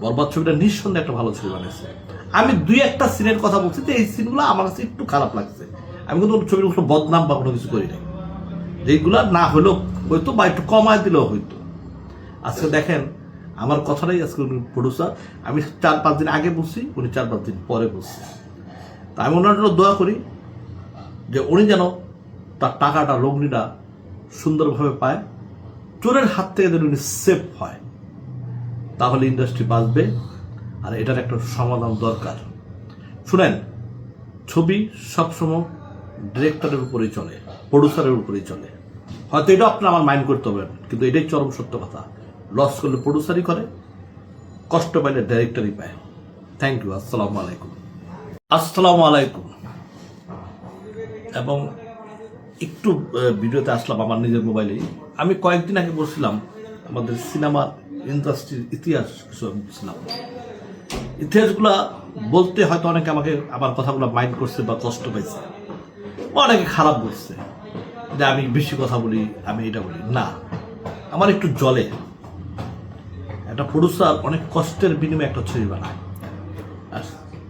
বরবাদ ছবিটা নিঃসন্দেহে একটা ভালো ছবি বানিয়েছে। আমি দুই একটা সিনের কথা বলছি যে এই সিনগুলো আমার কাছে একটু খারাপ লাগছে। আমি কিন্তু ছবির কোনো বদনাম বা কোনো কিছু করি নাই। যেগুলো না হলেও হয়তো বা একটু কমায় দিলেও হয়তো। আজকে দেখেন, আমার কথাটাই আজকে উনি প্রডিউসার আমি চার পাঁচ দিন আগে বলছি, উনি চার পাঁচ দিন পরে বলছি। তা আমি ওনার জন্য দোয়া করি যে উনি যেন তার টাকাটা, লগ্নিটা সুন্দরভাবে পায়, চোরের হাত থেকে যেন উনি সেফ হয়। তাহলে ইন্ডাস্ট্রি বাঁচবে আর এটার একটা সমাধান দরকার। শুনেন, ছবি সবসময় ডিরেক্টরের উপরেই চলে প্রডিউসারের উপরেই চলে। হয়তো এটা আপনি আমার মাইন্ড করতে হবে, কিন্তু এটাই চরম সত্য কথা। লস করলে প্রডিউসারই করে, কষ্ট পাইলে ডাইরেক্টরই পায়। থ্যাংক ইউ আসসালামু আলাইকুম। আসসালামু আলাইকুম। এবং একটু ভিডিওতে আসলাম আমার নিজের মোবাইলেই আমি কয়েকদিন আগে বলছিলাম, আমাদের সিনেমার ইন্ডাস্ট্রির ইতিহাস কিছু আমি বলছিলাম ইতিহাসগুলা বলতে হয়তো অনেকে আমাকে আমার কথাগুলো মাইন্ড করছে বা কষ্ট পাইছে। অনেকে খারাপ বলছে যে আমি বেশি কথা বলি, আমি এটা বলি। না, আমার একটু জলে। একটা প্রডিউসার অনেক কষ্টের বিনিময়ে একটা ছবি বানায়। আর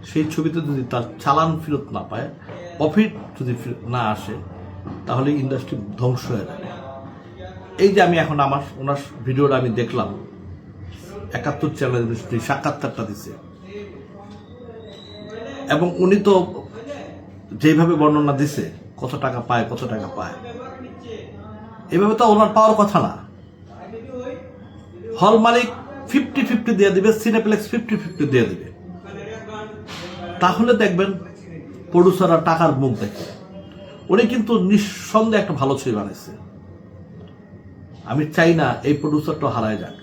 সেই ছবিতে যদি তার চালান ফেরত না পায় প্রফিট যদি না আসে, তাহলে ইন্ডাস্ট্রি ধ্বংস হয়ে যাবে। এই যে আমি এখন আমার, ওনার ভিডিওটা আমি দেখলাম একাত্তর চ্যানেল সাক্ষাৎকারটা দিছে। এবং উনি তো যেভাবে বর্ণনা দিছে, কত টাকা পায়, কত টাকা পায়, এভাবে তো ওনার পাওয়ার কথা না। হল মালিক ফিফটি ফিফটি দিয়ে দিবে সিনেপ্লেক্স ফিফটি ফিফটি দিয়ে দিবে। তাহলে দেখবেন প্রডিউসাররা টাকার মুখ দেখে। উনি কিন্তু নিঃসন্দেহে একটা ভালো ছবি বানাইছে। আমি চাই না এই প্রডিউসারটা হারায় যাক।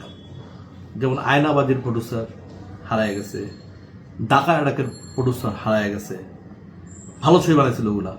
যেমন আয়নাবাজির প্রডিউসার হারায় গেছে ডাকা ডাকের প্রডিউসার হারায় গেছে ভালো ছবি বানাইছিল ওগুলা।